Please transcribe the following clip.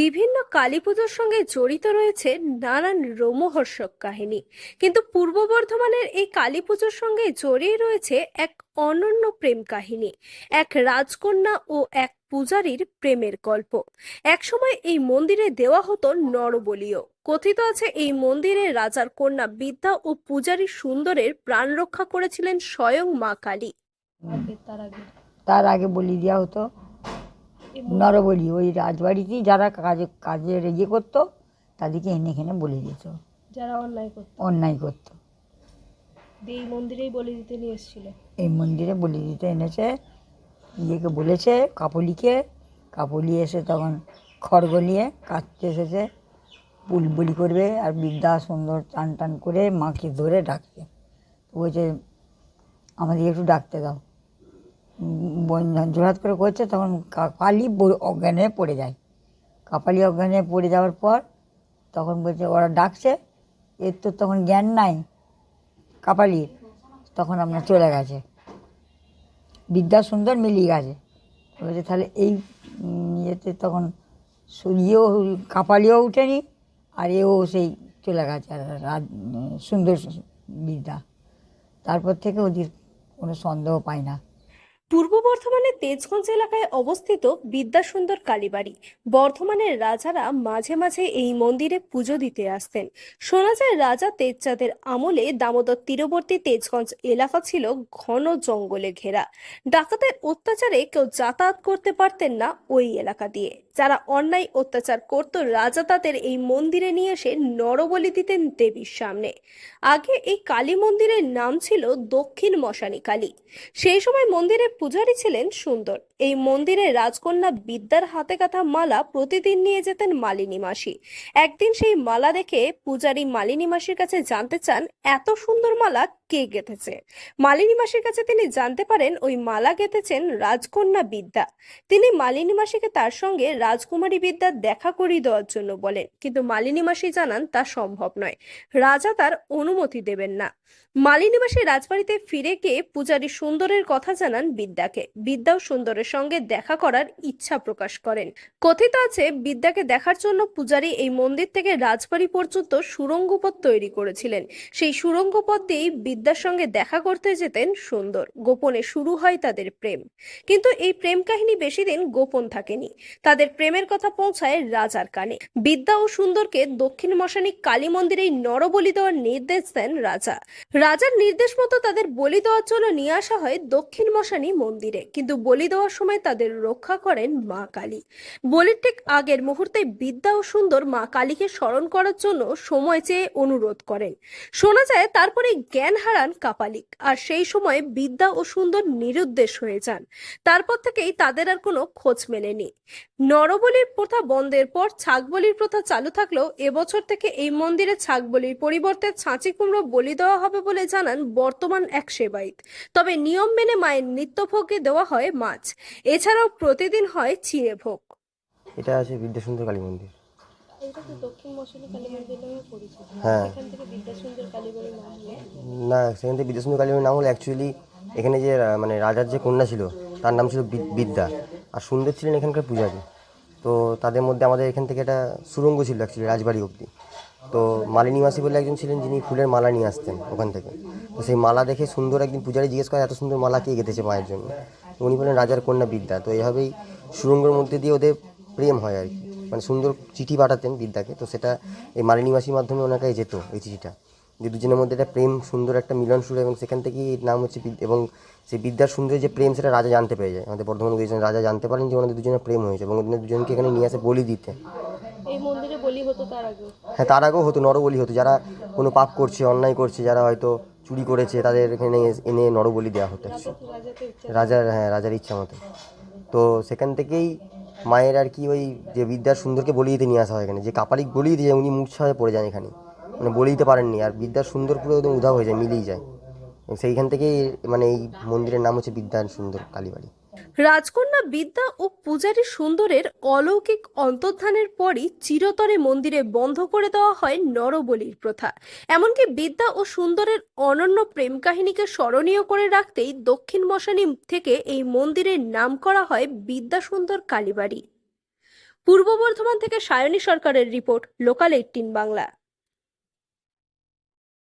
বিভিন্ন কালী পুজোর সঙ্গে জড়িত রয়েছে নানান রোমহর্ষক কাহিনী। কিন্তু পূর্ব বর্ধমানের এই কালী পুজোর সঙ্গে জড়িয়ে রয়েছে এক অনন্য প্রেম কাহিনী, এক রাজকন্যা ও এক পূজারীর প্রেমের গল্প। একসময় এই মন্দিরে দেওয়া হতো নরবলীয় কথিত আছে, এই মন্দিরে রাজার কন্যা বিদ্যা ও পূজারী সুন্দরের প্রাণ রক্ষা করেছিলেন স্বয়ং মা কালী। তার আগে বলি দেওয়া হতো নরবলি ওই রাজবাড়িতেই যারা কাজে কাজের ইয়ে করতো তাদেরকে এনে এখানে বলে দিত। যারা অন্যায় করতো। অন্যায় করতো। এই মন্দিরেই বলে দিতে নিয়ে এসেছিল। এই মন্দিরে বলে দিতে এনেছে ইয়েকে বলেছে কাপলিকে। কাপলি এসে তখন খড়গ নিয়ে কাটতে এসেছে বুলবুলি করবে আর বিদ্যা সুন্দর টান টান করে মাকে ধরে ডাকছে। তো বলছে আমাদের একটু ডাকতে দাও। জোড়াত করে করছে, তখন কাপালি অজ্ঞান পড়ে যায়। কাপালি অজ্ঞান পড়ে যাওয়ার পর তখন বলছে, ওরা ডাকছে, এর তো তখন জ্ঞান নাই কাপালির, তখন আপনার চলে গেছে। বিদ্যা সুন্দর মিলিয়ে গেছে। বলছে, তাহলে এই ইয়েতে তখন ইয়েও কাপালিও উঠেনি, আর এও সেই চলে গেছে রাত- সুন্দর বিদ্যা। তারপর থেকে ওদের কোনো সন্দেহ পায় না। পূর্ব বর্ধমানের তেজগঞ্জ এলাকায় অবস্থিত বিদ্যাসুন্দর কালীবাড়ি। বর্ধমানের রাজারা মাঝে মাঝে এই মন্দিরে পুজো দিতে আসতেন। শোনা যায়, রাজা তেজচাঁদের আমলে দামোদর তীরবর্তী তেজগঞ্জ এলাকা ছিল ঘন জঙ্গলে ঘেরা। ডাকাতের অত্যাচারে কেউ যাতায়াত করতে পারতেন না ওই এলাকা দিয়ে। যারা অন্যায় অত্যাচার করত, রাজা তাদের এই মন্দিরে নিয়ে এসে নরবলি দিতেন দেবীর সামনে। আগে এই কালী মন্দিরের নাম ছিল দক্ষিণ মশানী কালী। সেই সময় মন্দিরে পূজারী ছিলেন সুন্দর। এই মন্দিরে রাজকন্যা বিদ্যার হাতে কাঁথা মালা প্রতিদিন নিয়ে যেতেন মালিনী মাসি। একদিন সেই মালা দেখে পূজারী মালিনী মাসির কাছে জানতে চান, এত সুন্দর মালা কে গেঁথেছে? মালিনী মাসির কাছে তিনি জানতে পারেন ওই মালা গেঁথেছেন রাজকন্যা বিদ্যা। তিনি মালিনী মাসিকে তার সঙ্গে রাজকুমারী বিদ্যার দেখা করিয়ে দেওয়ার জন্য বলেন, কিন্তু মালিনী মাসি জানান তা সম্ভব নয়। রাজা তার অনুমতি দেবেন না। মালিনী মাসি রাজবাড়িতে ফিরে গিয়ে পূজারী সুন্দরের কথা জানান বিদ্যাকে। বিদ্যাও সুন্দরের সঙ্গে দেখা করার ইচ্ছা প্রকাশ করেন। কথিত আছে, বিদ্যাকে দেখার জন্য পূজারী এই মন্দির থেকে রাজবাড়ি পর্যন্ত সুরঙ্গ পথ তৈরি করেছিলেন। সেই সুরঙ্গ পথ দিয়েই বিদ্যার সঙ্গে দেখা করতে যেতেন সুন্দর। গোপনে শুরু হয় তাদের প্রেম। কিন্তু এই প্রেম কাহিনী বেশি দিন গোপন থাকেনি। তাদের প্রেমের কথা পৌঁছায় রাজার কানে। বিদ্যা ও সুন্দরকে দক্ষিণ মশানী কালী মন্দিরেই নরবলি দেওয়ার নির্দেশ দেন রাজা। রাজার নির্দেশ মতো তাদের বলি দেওয়ার জন্য নিয়ে আসা হয় দক্ষিণ মশানি মন্দিরে। কিন্তু বলি দেওয়ার সময় তাদের রক্ষা করেন মা কালী। বলির ঠিক আগের মুহূর্তে বিদ্যা ও সুন্দর মা কালীকে স্মরণ করার জন্য সময় চেয়ে অনুরোধ করেন। শোনা যায় তারপরে জ্ঞান হারান কাপালিক। আর সেই সময় বিদ্যা ও সুন্দর নিরুদ্দেশ হয়ে যান। তারপর থেকেই তাদের আর কোনো খোঁজ মেলেনি। নরবলির প্রথা বন্ধের পর ছাগবলির প্রথা চালু থাকলেও এবছর থেকে এই মন্দিরে ছাগবলির পরিবর্তে ছাঁচি কুমড়ো বলি দেওয়া হবে বলে জানান বর্তমান এক সেবায়িত। তবে নিয়ম মেনে মায়ের নিত্যভোগে দেওয়া হয় মাছ। এছাড়াও প্রতিদিন হয় চিড়ে ভোগ। এটা আছে বিদ্যাসুন্দর কালী মন্দির। এটা তো দক্ষিণ মশালী কালী মন্দির নামে পরিচিত। হ্যাঁ। এখান থেকে বিদ্যাসুন্দর কালীবাড়ির নাম হলো? না সেখান থেকে বিদ্যাসুন্দর কালী মন্দির নাম হলো অ্যাকচুয়ালি এখানে যে মানে রাজার যে কন্যা ছিল তার নাম ছিল বিদ্যা। আর সুন্দর ছিলেন এখানকার পূজারী। তো তাদের মধ্যে আমাদের এখান থেকে একটা সুরঙ্গ ছিল অ্যাকচুয়ালি রাজবাড়ি অবধি। তো মালিনী মাসি বলে একজন ছিলেন যিনি ফুলের মালা নিয়ে আসতেন ওখান থেকে। তো সেই মালা দেখে সুন্দর একদিন পূজারী জিজ্ঞেস করে এত সুন্দর মালা কে গেঁথেছে মায়ের জন্য? উনি বলেন রাজার কন্যা বিদ্যা। তো এভাবেই সুরঙ্গের মধ্যে দিয়ে ওদের প্রেম হয় আর কি। মানে সুন্দর চিঠি পাঠাতেন বিদ্যাকে। তো সেটা এই মালিনী মাসির মাধ্যমে ওনার কাছে যেত এই চিঠিটা। যে দুজনের মধ্যে একটা প্রেম সুন্দর একটা মিলন শুরু এবং সেখান থেকেই এর নাম হচ্ছে এবং সেই বিদ্যার সুন্দরের যে প্রেম সেটা রাজা জানতে পেরে যায়। আমাদের বর্ধমান দুজন রাজা জানতে পারেন যে ওনাদের দুজনের প্রেম হয়েছে এবং ওদের দুজনকে এখানে নিয়ে আসে বলি দিতে। হ্যাঁ তার আগেও হতো নরবলি হতো। যারা কোনো পাপ করছে অন্যায় করছে যারা হয়তো চুরি করেছে তাদের এখানে এনে নরবলি দেওয়া হতো। রাজার হ্যাঁ রাজার ইচ্ছা মতো। তো সেখান থেকেই মায়ের আর কি ওই যে বিদ্যার সুন্দরকে বলি দিতে নিয়ে আসা হয় এখানে, যে কাপালিক বলি দিয়ে উনি মূর্ছা হয়ে পড়ে যান এখানে। মানে বলে দিতে পারেননি, আর বিদ্যার সুন্দর পুরো একদম উধাও হয়ে যায়, মিলিয়ে যায়। সেইখান থেকেই মানে এই মন্দিরের নাম হচ্ছে বিদ্যার সুন্দর কালীবাড়ি। রাজকন্যা বিদ্যা ও পূজারী সুন্দরের অলৌকিক অন্তর্ধানের পরই চিরতরে মন্দিরে বন্ধ করে দেওয়া হয় নরবলির প্রথা। এমনকি বিদ্যা ও সুন্দরের অনন্য প্রেম কাহিনীকে স্মরণীয় করে রাখতেই দক্ষিণ মশানি থেকে এই মন্দিরের নাম করা হয় বিদ্যা সুন্দর কালীবাড়ি। পূর্ব বর্ধমান থেকে সায়নী সরকারের রিপোর্ট, লোকাল এইটিন বাংলা।